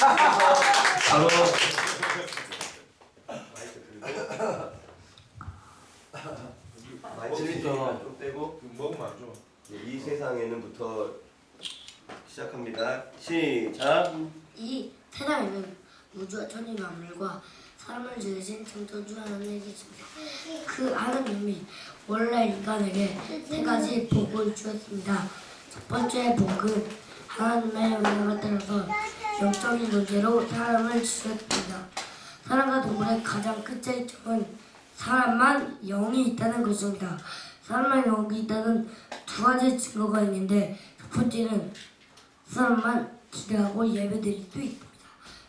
바로 만지부터 좀 빼고 먹으면 안 좋아. 이 세상에는부터 시작합니다. 시작. 이 세상에는 우주와 천지 만물과 사람을 지으신 창조주 하나님이 계십니다. 그 하나님이 원래 인간에게 세 가지 복을 주었습니다. 첫 번째 복은 하나님의 영향을 따라서 영적인 존재로 사람을 지었습니다. 사람과 동물의 가장 큰 차이점은 사람만 영이 있다는 것입니다. 사람만 영이 있다는 두 가지 증거가 있는데 첫 번째는 사람만 기대하고 예배드릴 수 있습니다.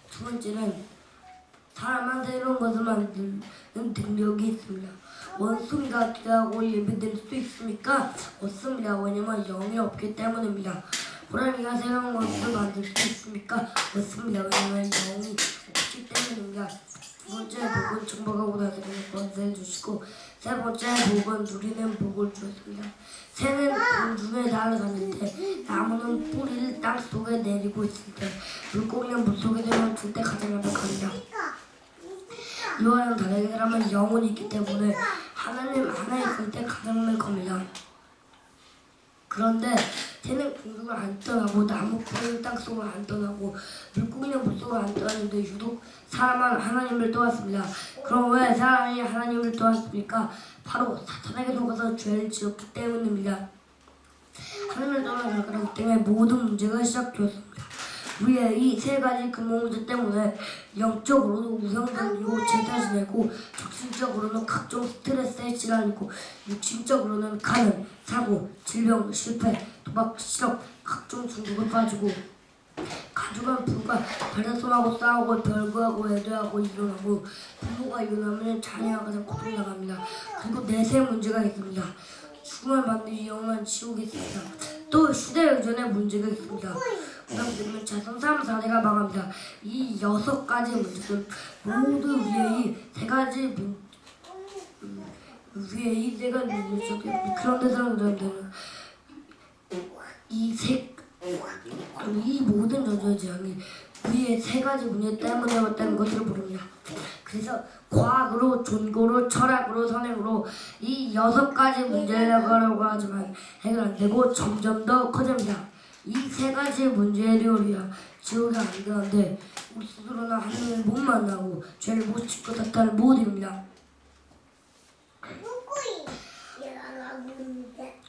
두 번째는 사람만 새로운 것을 만드는 능력이 있습니다. 원숭이가 기대하고 예배드릴 수 있습니까? 없습니다. 왜냐면 영이 없기 때문입니다. 호랑이가 새로운 것을 만들 수 있습니까? 없습니다. 왜냐면 영이 없기 때문입니다. 두 번째 복은 정복하고 다스리는 권세를 주시고 세 번째 복은 누리는 복을 주었습니다. 새는 공중에 날아가는데 나무는 뿌리를 땅 속에 내리고 때 물고기는 물속에 들어갈 때 가장 완벽합니다. 이와는 다르게 사람은 영혼이 있기 때문에 하나님 하나 있을 때 가장 መል겁니다. 그런데 새는 공중을 안 떠나고 나무 뿌리는 땅 속을 안 떠나고 물고기는 물속을 안 떠나는데 유독 사람은 하나님을 떠났습니다. 그럼 왜 사람이 하나님을 떠났습니까? 바로 사탄에게 속아서 죄를 지었기 때문입니다. 하나님을 떠난 결과로 때문에 모든 문제가 시작되었습니다. 우리의 이세 가지 근본 문제 때문에 영적으로도 우상적이고 제자 지내고 정신적으로는 각종 스트레스에 시달리고 육신적으로는 가는 사고, 질병, 실패, 도박, 실업, 각종 중독에 빠지고 가족은 불과 발달성하고 싸우고 별거하고 애도하고 일어나고 부모가 일어나면 자녀가 가장 고통당합니다. 그리고 내세 문제가 있습니다. 죽음을 반드시 영원한 지옥이 있습니다. 또 시대 의존의 문제가 있습니다. 그다음에 자선 3, 4대가 망합니다. 이 여섯 가지 문제들 모두 이세 가지 문 음, 위에 이 세 가지 문제 그런 데서는 그런데는 이세 이 모든 재앙이 위에 세 가지 문제 때문에 왔다는 것을 모릅니다. 그래서 과학으로, 존고로, 철학으로, 선행으로 이 여섯 가지 해결하려고 하지만 해결 안 되고 점점 더 커집니다. 이 세 가지 문제를 우리가 지우가 안 되는데 우리 스스로는 하나님을 못 만나고 죄를 못 짓고 못 이룹니다.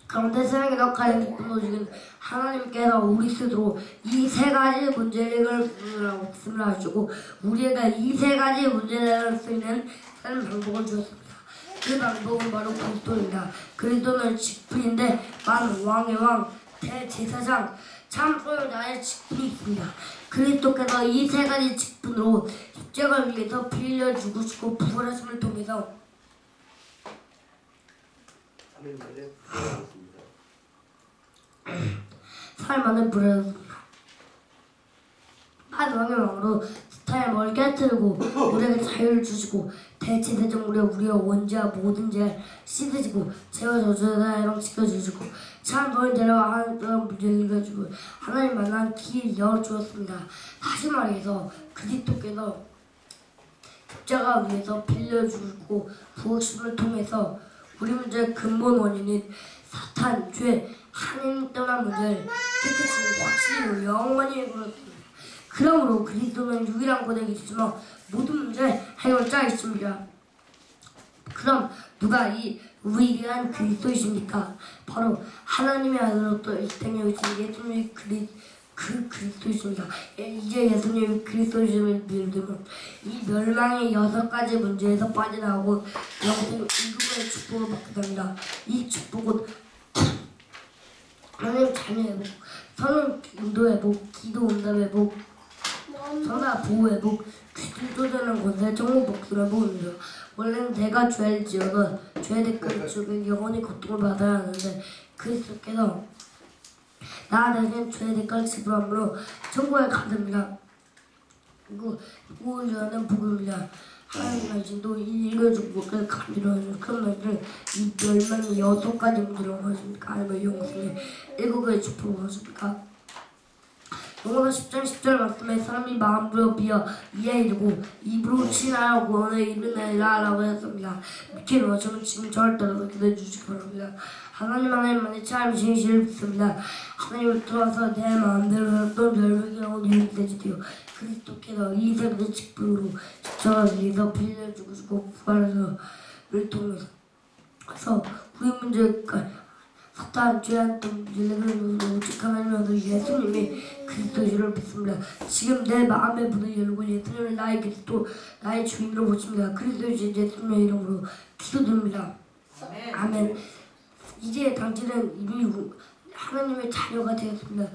그런데 세상에 덕하는 기쁜 소식은 하나님께서 우리 스스로 이 세 가지 문제를 없음을 하시고 우리에게 이세 가지 문제를 해결할 수 있는 다른 방법을 주었습니다. 그 방법은 바로 그리스도입니다. 그리스도는 직분인데 만 왕의 왕, 대제사장, 참 소유자의 직분이 있습니다. 그리스도께서 이 세 가지 직분으로 십자가를 위해서 피 흘려 죽으시고 부활하심을 통해서 들어가겠습니다. 살만을 부려줬습니다. 한 왕의 왕으로 스 타의 머리 깨뜨리고 우리에게 자유를 주시고 대체대적물에 우리의 원죄와 모든 죄를 씻으시고 죄와 저주에다 해방시켜주시고 참벌 데려와 하나님과 문제를 이겨주고 하나님 만난 길 열어주었습니다. 다시 말해서 그리스도께서 십자가 위에서 빌려주고 부으심을 통해서 우리 문제의 근본 원인인 사탄, 죄, 하나님 떠난 문제를 깨끗이 확실히 영원히 해결했습니다. 그러므로 그리스도는 유일한 권역이시지만 모든 문제 해결자이십니다. 그럼 누가 이 위대한 그리스도이십니까? 바로 하나님의 아들로서 이 땅에 오신 예수님이 그리 그 그리스도이십니다. 예, 이제 예수님이 그리스도이심을 믿으면 이 멸망의 여섯 가지 문제에서 빠져나오고 영생 일국의 축복을 받게 됩니다. 이 축복은 하나님 자녀의 복, 선은 인도의 복, 기도 응답의 복, 선화 보호의 복, 귀신 쫓아내는 권세, 정복 복수의 복입니다. 원래는 내가 죄를 지어서 죄의 대가를 주고 영원히 고통을 받아야 하는데 그리스도께서 나 대신 죄의 대가를 지불함으로 천국에 가됩니다. 그리고 우울하는 복입니다. 하나님 말씀도 읽어주고 그 감리로하는 큰 말들을 이 멸망의 여섯 가지 문제로 하십니까? 아니면 영생의 일곱 가지 축복을 하십니까? 10장 10절 말씀에 사람이 마음으로 비어 이에 이르고 입으로 친하고 오늘 이르내라 라고 했습니다. 미키는 어쩌면 지금 저를 따라서 기도해 주시기 바랍니다. 하나님 하나님만의 참 진실을 믿습니다. 하나님을 통해서 내 마음대로 또 절벽에 온 이웃 되지요. 그리스도께서 이 세상의 직분으로 십자가를 위해서 빌려 죽으시고 부활해서 를 통해서 우리 문제 죄한 등 윤회를 오직 하나님으로 예수님이 그리스도를 믿습니다. 지금 내 마음의 문을 열고 예수님을 나의 그리스도 나의 주인으로 모십니다. 그리스도 예수님의 이름으로 기도드립니다. 아멘. 이제 당신은 이미 우- 하나님의 자녀가 되었습니다.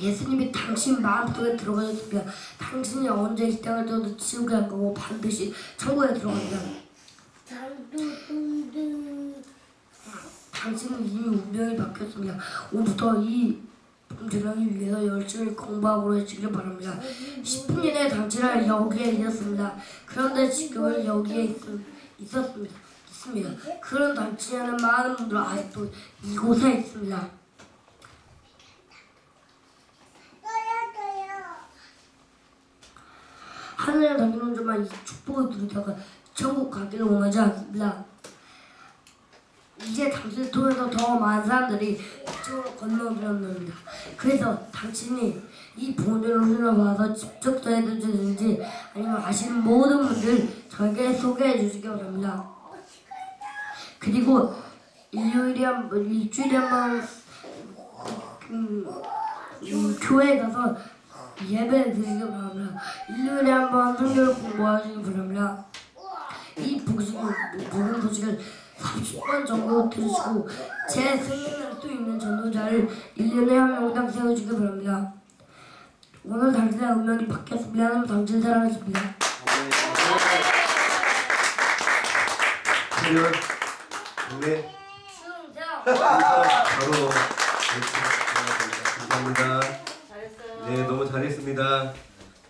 예수님이 당신 마음속에 들어가셨습니다. 당신이 언제 이 땅을 떠도 지옥에 안 가고 반드시 천국에 들어갑니다. 당신은 이미 운명이 바뀌었습니다. 오늘부터 이 봉준하기 위해서 열심히 공부하고 해주길 바랍니다. 10분 이내에 당신을 여기에 있었습니다. 그런데 지금은 여기에 있, 있었습니다. 있습니다. 그런 당신에는 많은 분들 아직도 이곳에 있습니다. 하늘에 당기는 자만 이 축복을 누리다가 천국 가기를 원하지 않습니다. 통해서 더 많은 사람들이 이쪽으로 건너들었습니다. 그래서 당신이 이 본전을 흘러봐서 직접 전해주든지 아니면 아시는 모든 분들 저에게 소개해 주시기 바랍니다. 그리고 일요일에 한 번, 일주일에 한번 음, 음, 교회에 가서 예배를 드리기 바랍니다. 일요일에 한번 성경을 공부하시기 바랍니다. 이 복식, 복음 소식을 30번 정도 들으시고 제 승인할 수 있는 전도자를 1년에 한 명당 세워주기 바랍니다. 오늘 당신의 운명이 바뀌었습니다. 하나님 당신 사랑하십니다. 세련 네! 바로 감사합니다. 네 너무 잘했습니다.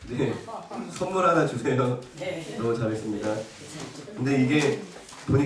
네 선물 하나 주세요. 네. 너무 잘했습니다. 근데 이게